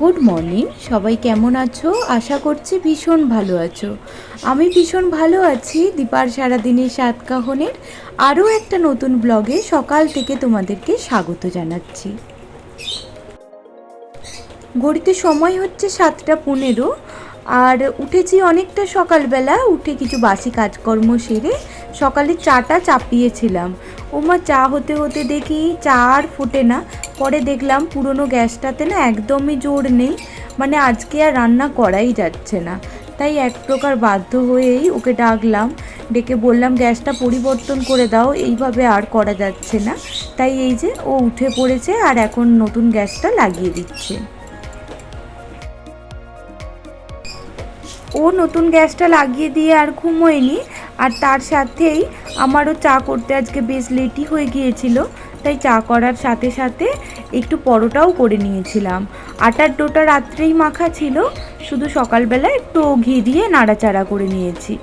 Good morning সবাই কেমন আছো? আশা করছি ভীষণ ভালো আছো। আমি ভীষণ ভালো আছি দীপার সারাদিনের সাত কাহনের আরও একটা নতুন ব্লগে সকাল থেকে তোমাদেরকে স্বাগত জানাচ্ছি। ঘড়িতে সময় হচ্ছে সাতটা পনেরো, আর উঠেছি অনেকটা সকালবেলা। উঠে কিছু বাসি কাজকর্ম সেরে সকালে চাটা চাপিয়েছিলাম। ওমা, চা হতে হতে দেখি চা আর ফোটে না। পরে দেখলাম পুরনো গ্যাসটাতে না একদমই জোর নেই। মানে আজকে আর রান্না করাই যাচ্ছে না। তাই এক প্রকার বাধ্য হয়েই ওকে ডাকলাম। ডেকে বললাম, গ্যাসটা পরিবর্তন করে দাও, এইভাবে আর করা যাচ্ছে না। তাই এই যে ও উঠে পড়েছে আর এখন নতুন গ্যাসটা লাগিয়ে দিচ্ছে। ও নতুন গ্যাসটা লাগিয়ে দিয়ে আর ঘুমোয়নি। আর তার সাথেই আমারও চা করতে আজকে বেশ লেটই হয়ে গিয়েছিল। তাই চা করার সাথে সাথে একটু পরোটাও করে নিয়েছিলাম। আটার ডোটা রাত্রেই মাখা ছিল। শুধু সকালবেলা একটু ঘি দিয়ে নাড়াচাড়া করে নিয়েছি।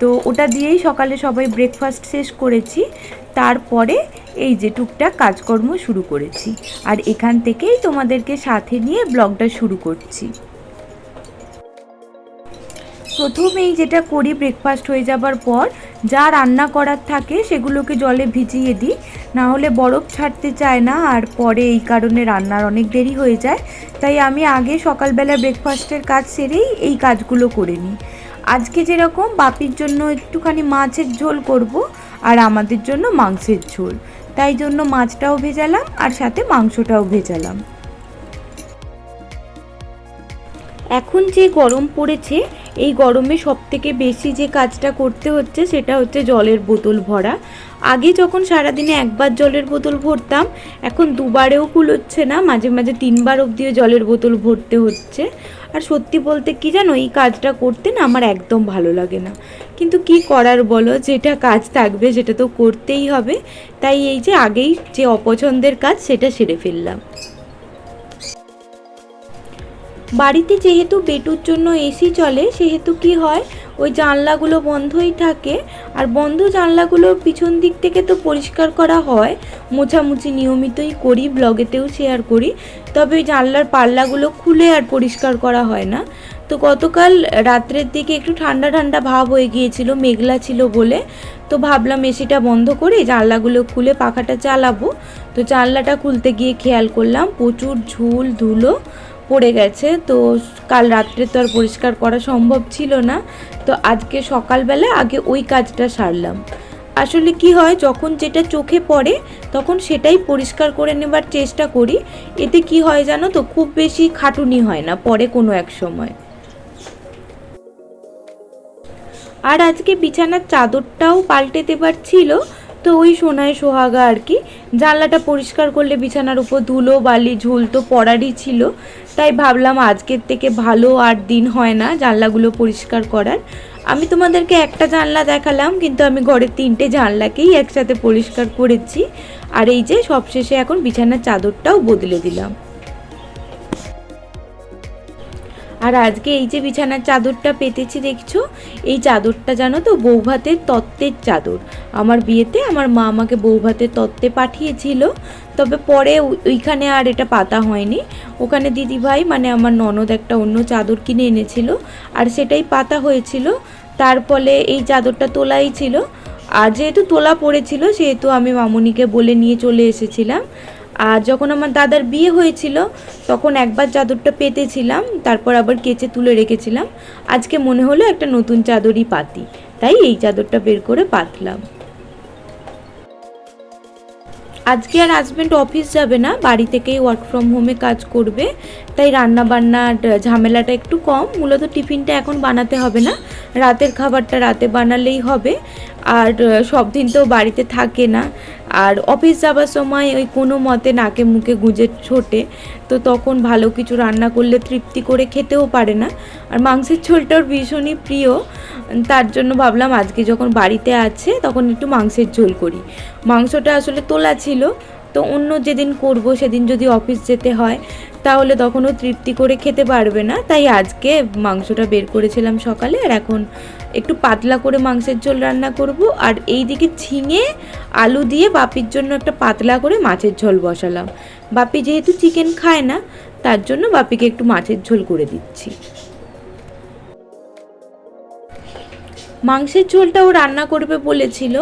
তো ওটা দিয়েই সকালে সবাই ব্রেকফাস্ট শেষ করেছি। তারপরে এই যে টুকটাক কাজকর্ম শুরু করেছি। আর এখান থেকেই তোমাদেরকে সাথে নিয়ে ব্লগটা শুরু করছি। প্রথমেই যেটা করি ব্রেকফাস্ট হয়ে যাবার পর, যা রান্না করার থাকে সেগুলোকে জলে ভিজিয়ে দিই। না হলে বরফ ছাড়তে চায় না আর পরে এই কারণে রান্নার অনেক দেরি হয়ে যায়। তাই আমি আগে সকালবেলা ব্রেকফাস্টের কাজ সেরেই এই কাজগুলো করে নিই। আজকে যেরকম বাপির জন্য একটুখানি মাছের ঝোল করব আর আমাদের জন্য মাংসের ঝোল। তাই জন্য মাছটাও ভেজালাম আর সাথে মাংসটাও ভেজালাম। এখন যে গরম পড়েছে এই গরমে সব থেকে বেশি যে কাজটা করতে হচ্ছে সেটা হচ্ছে জলের বোতল ভরা। আগে যখন সারাদিনে একবার জলের বোতল ভরতাম, এখন দুবারেও কুলোচ্ছে না, মাঝে মাঝে তিনবার অবধিও জলের বোতল ভরতে হচ্ছে। আর সত্যি বলতে কি জানো, এই কাজটা করতে না আমার একদম ভালো লাগে না। কিন্তু কি করার বলো, যেটা কাজ থাকবে সেটা তো করতেই হবে। তাই এই যে আগেই যে অপছন্দের কাজ সেটা সেরে ফেললাম। বাড়িতে যেহেতু বেটুর জন্য এসি চলে, সেহেতু কি হয়? ওই জানলাগুলো বন্ধই থাকে। আর বন্ধ জানলাগুলোর পিছন দিক থেকে তো পরিষ্কার করা হয়। মোছামুছি নিয়মিতই করি, ব্লগেতেও শেয়ার করি। তবে ওই জানলার পাল্লাগুলো খুলে আর পরিষ্কার করা হয় না। তো গতকাল রাত্রের দিকে একটু ঠান্ডা ঠান্ডা ভাব হয়ে গিয়েছিল, মেঘলা ছিল বলে। তো ভাবলাম এসিটা বন্ধ করে জানলাগুলো খুলে পাখাটা চালাবো। তো জানলাটা খুলতে গিয়ে খেয়াল করলাম, প্রচুর ঝুল, ধুলো। পড়ে গেছে, তো কাল রাত্রে তো আর পরিষ্কার করা সম্ভব ছিল না। তো আজকে সকালবেলা আগে ওই কাজটা সারলাম। আসলে কি হয়, যখন যেটা চোখে পড়ে, তখন সেটাই পরিষ্কার করে নেবার চেষ্টা করি। এতে কি হয় জানো তো, খুব বেশি খাটুনি হয় না, পরে কোনো এক সময়। আর আজকে বিছানার চাদরটাও পাল্টে দেবার ছিল তো ওই সোনায় সোহাগা আর কি। জানলাটা পরিষ্কার করলে বিছানার উপর ধুলো, বালি, ঝুল তো পড়ারই ছিল। তাই ভাবলাম আজকের থেকে ভালো আর দিন হয় না জানলাগুলো পরিষ্কার করার। আমি তোমাদেরকে একটা জানলা দেখালাম, কিন্তু আমি ঘরের তিনটে জানলাকেই একসাথে পরিষ্কার করেছি। আর এই যে সবশেষে এখন বিছানার চাদরটাও বদলে দিলাম। আর আজকে এই যে বিছানার চাদরটা পেতেছি, দেখছ? এই চাদরটা জানো তো, বৌভাতের তত্ত্বের চাদর। আমার বিয়েতে আমার মা আমাকে বৌভাতের তত্ত্বে পাঠিয়েছিল, তবে পরে ওইখানে আর এটা পাতা হয়নি। ওখানে দিদিভাই মানে আমার ননদ একটা অন্য চাদর কিনে এনেছিল, আর সেটাই পাতা হয়েছিল। তার ফলে এই চাদরটা তোলাই ছিল। আর যেহেতু তোলা পড়েছিল, সেহেতু আমি মামুনিকে বলে নিয়ে চলে এসেছিলাম। আর যখন আমার দাদার বিয়ে হয়েছিল, তখন একবার চাদরটা পেতেছিলাম, তারপর আবার কেচে তুলে রেখেছিলাম। আজকে মনে হলো একটা নতুন চাদরই পাতি, তাই এই চাদরটা বের করে পাতলাম। আজকে আর হাজব্যান্ড অফিস যাবে না, বাড়ি থেকেই ওয়ার্ক ফ্রম হোমে কাজ করবে, তাই রান্না বান্নার ঝামেলাটা একটু কম, মূলত টিফিনটা এখন বানাতে হবে না, রাতের খাবারটা রাতে বানালেই হবে, আর সব দিন তো বাড়িতে থাকে না আর অফিস যাবার সময় ওই কোনো মতে নাকে মুখে গুঁজে ছোটে, তো তখন ভালো কিছু রান্না করলে তৃপ্তি করে খেতেও পারে না। আর মাংসের ঝোলটাও ভীষণই প্রিয়। তার জন্য ভাবলাম আজকে যখন বাড়িতে আছে তখন একটু মাংসের ঝোল করি। মাংসটা আসলে তোলা ছিল, তো অন্য যেদিন করব সেদিন যদি অফিস যেতে হয় তাহলে তখনও তৃপ্তি করে খেতে পারবে না। তাই আজকে মাংসটা বের করেছিলাম সকালে আর এখন একটু পাতলা করে মাংসের ঝোল রান্না করব। আর এই দিকে ঝিঙে, আলু দিয়ে বাপির জন্য একটা পাতলা করে মাছের ঝোল বসালাম। বাপি যেহেতু চিকেন খায় না, তার জন্য বাপিকে একটু মাছের ঝোল করে দিচ্ছি। মাংসের ঝোলটা ও রান্না করবে বলেছিল।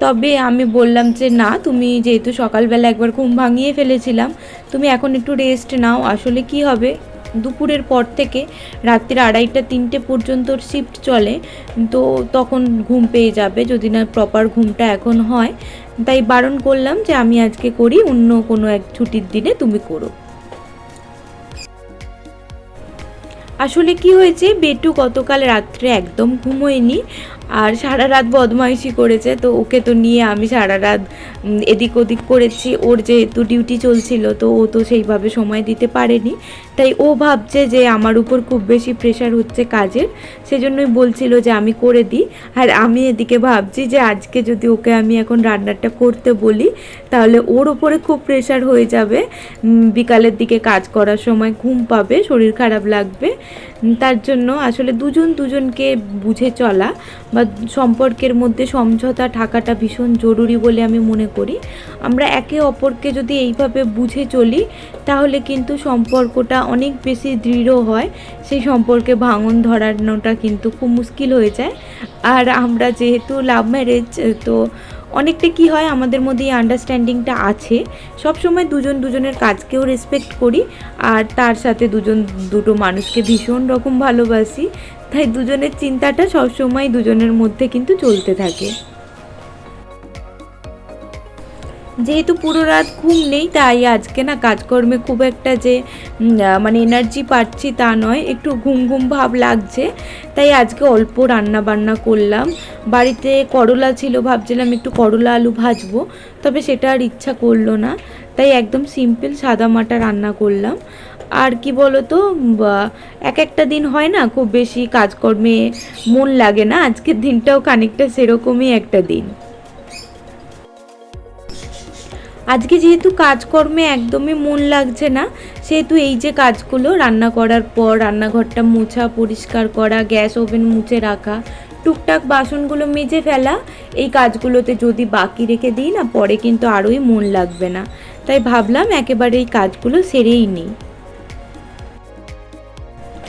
তবে আমি বললাম যে, না, তুমি যেহেতু সকালবেলা একবার ঘুম ভাঙিয়ে ফেলেছিলাম, তুমি এখন একটু রেস্ট নাও। আসলে কি হবে? দুপুরের পর থেকে রাত্রির আড়াইটা, তিনটে পর্যন্ত শিফট চলে, তো তখন ঘুম পেয়ে যাবে। যদি না প্রপার ঘুমটা এখন হয়, তাই বারণ করলাম যে, আমি আজকে করি, অন্য কোনো এক ছুটির দিনে তুমি করো। আসলে কি হয়েছে? বেটু গতকাল রাত্রে একদম ঘুমোয়নি। আর সারা রাত বদমাইশি করেছে, তো ওকে তো নিয়ে আমি সারা রাত এদিক ওদিক করেছি। ওর যেহেতু ডিউটি চলছিল, তো ও তো সেইভাবে সময় দিতে পারেনি। তাই ও ভাবছে যে আমার উপর খুব বেশি প্রেশার হচ্ছে কাজের, সেজন্যই বলছিল যে আমি করে দিই। আর আমি এদিকে ভাবছি যে আজকে যদি ওকে আমি এখন রান্নাটা করতে বলি, তাহলে ওর ওপরে খুব প্রেশার হয়ে যাবে। বিকালের দিকে কাজ করার সময় ঘুম পাবে, শরীর খারাপ লাগবে। তার জন্য আসলে দুজন দুজনকে বুঝে চলা বা সম্পর্কের মধ্যে সমঝোতা থাকাটা ভীষণ জরুরি বলে আমি মনে করি। আমরা একে অপরকে যদি এইভাবে বুঝে চলি, তাহলে কিন্তু সম্পর্কটা অনেক বেশি দৃঢ় হয়, সেই সম্পর্কে ভাঙন ধরানোটা কিন্তু খুব মুশকিল হয়ে যায়। আর আমরা যেহেতু লাভ ম্যারেজ তো অনেকটা কি হয়, আমাদের মধ্যে এই আন্ডারস্ট্যান্ডিংটা আছে। সব সময় দুজন দুজনের কাজকেও রেসপেক্ট করি, আর তার সাথে দুজন দুটো মানুষকে ভীষণ রকম ভালোবাসি। তাই দুজনের চিন্তাটা সবসময় দুজনের মধ্যে কিন্তু চলতে থাকে। যেহেতু পুরো রাত ঘুম নেই, তাই আজকে না কাজকর্মে খুব একটা যে মানে এনার্জি পাচ্ছি তা নয়, একটু ঘুম ঘুম ভাব লাগছে। তাই আজকে অল্প রান্না বান্না করলাম। বাড়িতে করলা ছিল, ভাবছিলাম একটু করলা আলু ভাজবো, তবে সেটা আর ইচ্ছা করল না। তাই একদম সিম্পল সাদা মাটা রান্না করলাম। আর কি বলতো এক একটা দিন হয় না, খুব বেশি কাজকর্মে মন লাগে না। আজকের দিনটাও খানিকটা সেরকমই একটা দিন। আজকে যেহেতু কাজকর্মে একদমই মন লাগছে না, সেহেতু এই যে কাজগুলো, রান্না করার পর রান্নাঘরটা মোছা, পরিষ্কার করা, গ্যাস ওভেন মুছে রাখা, টুকটাক বাসনগুলো মেজে ফেলা, এই কাজগুলোতে যদি বাকি রেখে দিই না, পরে কিন্তু আরোই মন লাগবে না। তাই ভাবলাম একেবারে এই কাজগুলো সেরেই নিই।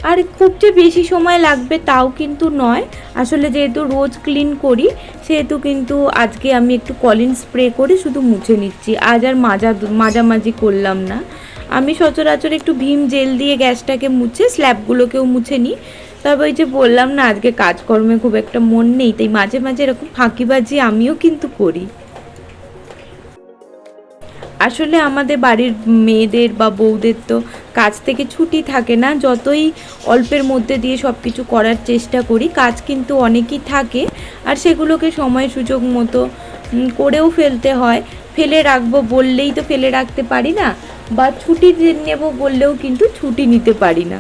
আর খুব যে বেশি সময় লাগবে তাও কিন্তু নয়। আসলে যেহেতু রোজ ক্লিন করি, সেহেতু কিন্তু আজকে আমি একটু কলিন স্প্রে করে শুধু মুছে নিচ্ছি। আজ আর মাজা মাজামাজি করলাম না। আমি সচরাচর একটু ভীম জেল দিয়ে গ্যাসটাকে মুছে স্ল্যাবগুলোকেও মুছে নিই। তবে ওই যে বললাম না, আজকে কাজকর্মে খুব একটা মন নেই, তাই মাঝে মাঝে এরকম ফাঁকিবাজি আমিও কিন্তু করি। আসলে আমাদের বাড়ির মেয়েদের বা বউদের তো কাজ থেকে ছুটি থাকে না। যতই অল্পের মধ্যে দিয়ে সব কিছু করার চেষ্টা করি, কাজ কিন্তু অনেকই থাকে। আর সেগুলোকে সময় সুযোগ মতো করেও ফেলতে হয়। ফেলে রাখব বললেই তো ফেলে রাখতে পারি না, বা ছুটি নেব বললেও কিন্তু ছুটি নিতে পারি না।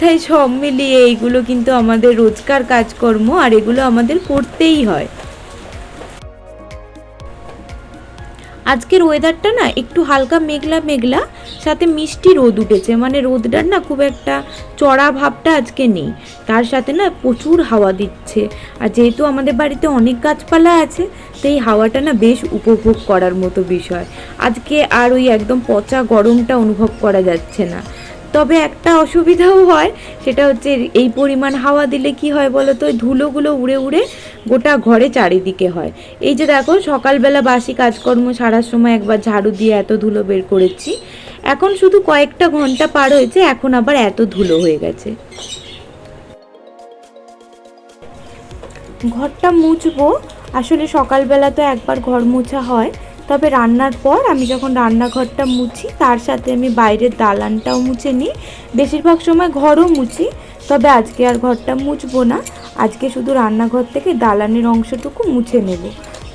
তাই সব মিলিয়ে এইগুলো কিন্তু আমাদের রোজকার কাজকর্ম আর এগুলো আমাদের করতেই হয়। আজকের ওয়েদারটা না একটু হালকা মেঘলা মেঘলা, সাথে মিষ্টি রোদ উঠেছে। মানে রোদটার না খুব একটা চড়া ভাবটা আজকে নেই। তার সাথে না প্রচুর হাওয়া দিচ্ছে। আর যেহেতু আমাদের বাড়িতে অনেক গাছপালা আছে তো এই হাওয়াটা না বেশ উপভোগ করার মতো বিষয়। আজকে আর ওই একদম পচা গরমটা অনুভব করা যাচ্ছে না। তবে একটা অসুবিধাও হয়, সেটা হচ্ছে এই পরিমাণ হাওয়া দিলে কি হয় বলো তো ধুলোগুলো উড়ে উড়ে গোটা ঘরে চারিদিকে হয়। এই যে দেখো, সকালবেলা বাসি কাজকর্ম সারার সময় একবার ঝাড়ু দিয়ে এত ধুলো বের করেছি। এখন শুধু কয়েকটা ঘণ্টা পার হয়েছে, এখন আবার এত ধুলো হয়ে গেছে। ঘরটা মুছবো। আসলে সকালবেলা তো একবার ঘর মোছা হয়। তবে রান্নার পর আমি যখন রান্নাঘরটা মুছি, তার সাথে আমি বাইরের দালানটাও মুছে নিই। বেশিরভাগ সময় ঘরও মুছি, তবে আজকে আর ঘরটা মুছবো না। আজকে শুধু রান্নাঘর থেকে দালানের অংশটুকু মুছে নেব।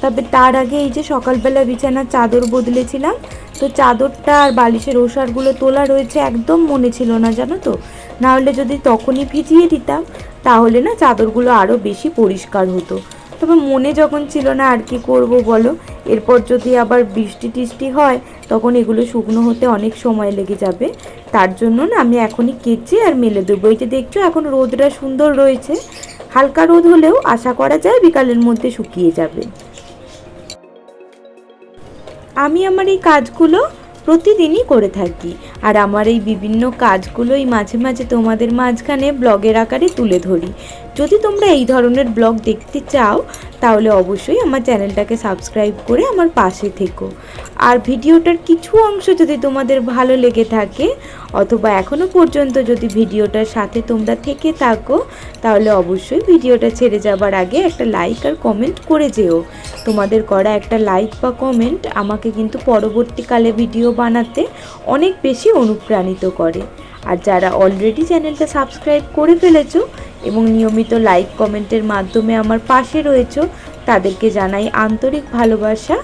তবে তার আগে এই যে সকালবেলা বিছানার চাদর বদলেছিলাম, তো চাদরটা আর বালিশের ওষারগুলো তোলা রয়েছে একদম মনে ছিল না, জানো তো? নাহলে যদি তখনই ভিজিয়ে দিতাম, তাহলে না চাদরগুলো আরও বেশি পরিষ্কার হতো। তবে মনে যখন ছিল না আর কি করব বলো, এরপর যদি আবার বৃষ্টি টিষ্টি হয়, তখন এগুলো শুকনো হতে অনেক সময় লেগে যাবে। তার জন্য না আমি এখনই কেচে আর মেলে দেবো। এই যে দেখছ এখন রোদটা সুন্দর রয়েছে, হালকা রোদ হলেও আশা করা যায় বিকালের মধ্যে শুকিয়ে যাবে। আমি আমার এই কাজগুলো প্রতিদিনই করে থাকি আর আমার এই বিভিন্ন কাজগুলোই মাঝে মাঝে তোমাদের মাঝখানে ব্লগের আকারে তুলে ধরি। যদি তোমরা এই ধরনের ব্লগ দেখতে চাও, তাহলে অবশ্যই আমার চ্যানেলটাকে সাবস্ক্রাইব করে আমার পাশে থেকো। আর ভিডিওটার কিছু অংশ যদি তোমাদের ভালো লেগে থাকে, অথবা এখনও পর্যন্ত যদি ভিডিওটার সাথে তোমরা থেকে থাকো, তাহলে অবশ্যই ভিডিওটা ছেড়ে যাবার আগে একটা লাইক আর কমেন্ট করে যেও। তোমাদের করা একটা লাইক বা কমেন্ট আমাকে কিন্তু পরবর্তীকালে ভিডিও বানাতে অনেক বেশি অনুপ্রাণিত করে। আর যারা অলরেডি চ্যানেলটা সাবস্ক্রাইব করে ফেলেছো এবং নিয়মিত লাইক কমেন্টের মাধ্যমে আমার পাশে রয়েছো, তাদেরকে জানাই আন্তরিক ভালোবাসা।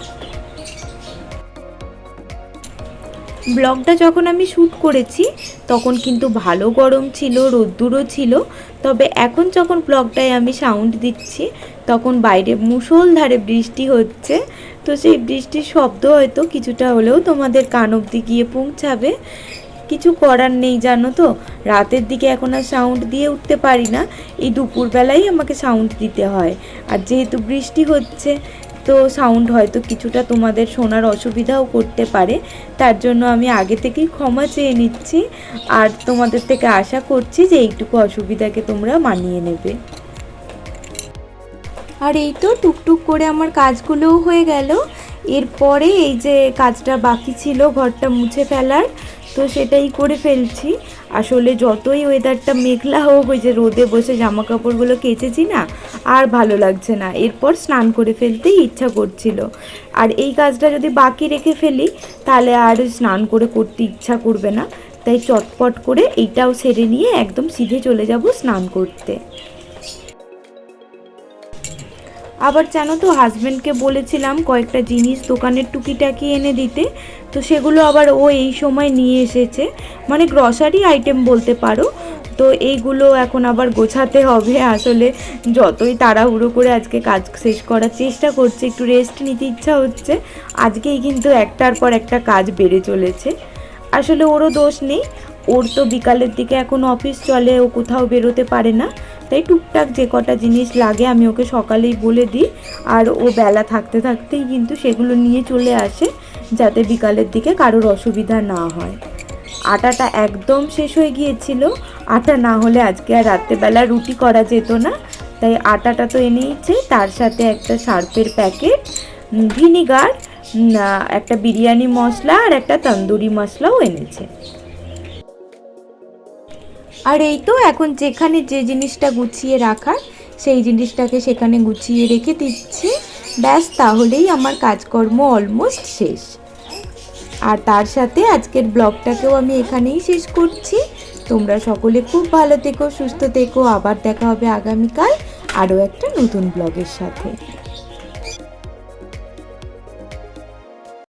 ব্লগটা যখন আমি শ্যুট করেছি, তখন কিন্তু ভালো গরম ছিল, রোদ্দুরও ছিল। তবে এখন যখন ব্লগটায় আমি সাউন্ড দিচ্ছি, তখন বাইরে মুষলধারে বৃষ্টি হচ্ছে। তো সেই বৃষ্টির শব্দ হয়তো কিছুটা হলেও তোমাদের কান অব্দি গিয়ে পৌঁছাবে। কিছু করার নেই, জানো তো? রাতের দিকে এখন আর সাউন্ড দিয়ে উঠতে পারি না। এই দুপুরবেলাই আমাকে সাউন্ড দিতে হয়। আর যেহেতু বৃষ্টি হচ্ছে, তো সাউন্ড হয়তো কিছুটা তোমাদের শোনার অসুবিধাও করতে পারে। তার জন্য আমি আগে থেকেই ক্ষমা চেয়ে নিচ্ছি। আর তোমাদের থেকে আশা করছি যে এইটুকু অসুবিধাকে তোমরা মানিয়ে নেবে। আর এই তো টুকটুক করে আমার কাজগুলোও হয়ে গেল। এরপরে এই যে কাজটা বাকি ছিল, ঘরটা মুছে ফেলার তো সেটাই করে ফেলছি। আসলে যতই ওয়েদারটা মেঘলা হোক, ওই যে রোদে বসে জামা কাপড়গুলো কেচেছি না, আর ভালো লাগছে না। এরপর স্নান করে ফেলতেই ইচ্ছা করছিল। আর এই কাজটা যদি বাকি রেখে ফেলি, তাহলে আর স্নান করে করতে ইচ্ছা করবে না। তাই চটপট করে এইটাও সেরে নিয়ে একদম সিধে চলে যাব স্নান করতে। আবার জানো তো হাজব্যান্ডকে বলেছিলাম কয়েকটা জিনিস দোকানের টুকিটাকি এনে দিতে। তো সেগুলো আবার ও এই সময় নিয়ে এসেছে। মানে গ্রসারি আইটেম বলতে পারো। তো এইগুলো এখন আবার গোছাতে হবে। আসলে যতই তাড়াহুড়ো করে আজকে কাজ শেষ করার চেষ্টা করছে, একটু রেস্ট নিতে ইচ্ছা হচ্ছে, আজকেই কিন্তু একটার পর একটা কাজ বেড়ে চলেছে। আসলে ওরও দোষ নেই। ওর তো বিকালের দিকে এখন অফিস চলে, ও কোথাও বেরোতে পারে না। তাই টুকটাক যে কটা জিনিস লাগে আমি ওকে সকালেই বলে দিই। আর ও বেলা থাকতে থাকতেই কিন্তু সেগুলো নিয়ে চলে আসে, যাতে বিকালের দিকে কারোর অসুবিধা না হয়। আটাটা একদম শেষ হয়ে গিয়েছিল। আটা না হলে আজকে আর রাত্রেবেলা রুটি করা যেত না। তাই আটাটা তো এনেইছে তার সাথে একটা সার্ফের প্যাকেট ভিনিগার একটা বিরিয়ানি মশলা আর একটা তন্দুরি মশলাও এনেছে। আর এই তো এখন যেখানে যে জিনিসটা গুছিয়ে রাখার, সেই জিনিসটাকে সেখানে গুছিয়ে রেখে দিচ্ছি। ব্যাস, তাহলেই আমার কাজকর্ম অলমোস্ট শেষ। আর তার সাথে আজকের ব্লগটাকেও আমি এখানেই শেষ করছি। তোমরা সকলে খুব ভালো থেকো, সুস্থ থেকো। আবার দেখা হবে আগামীকাল আরও একটা নতুন ব্লগের সাথে।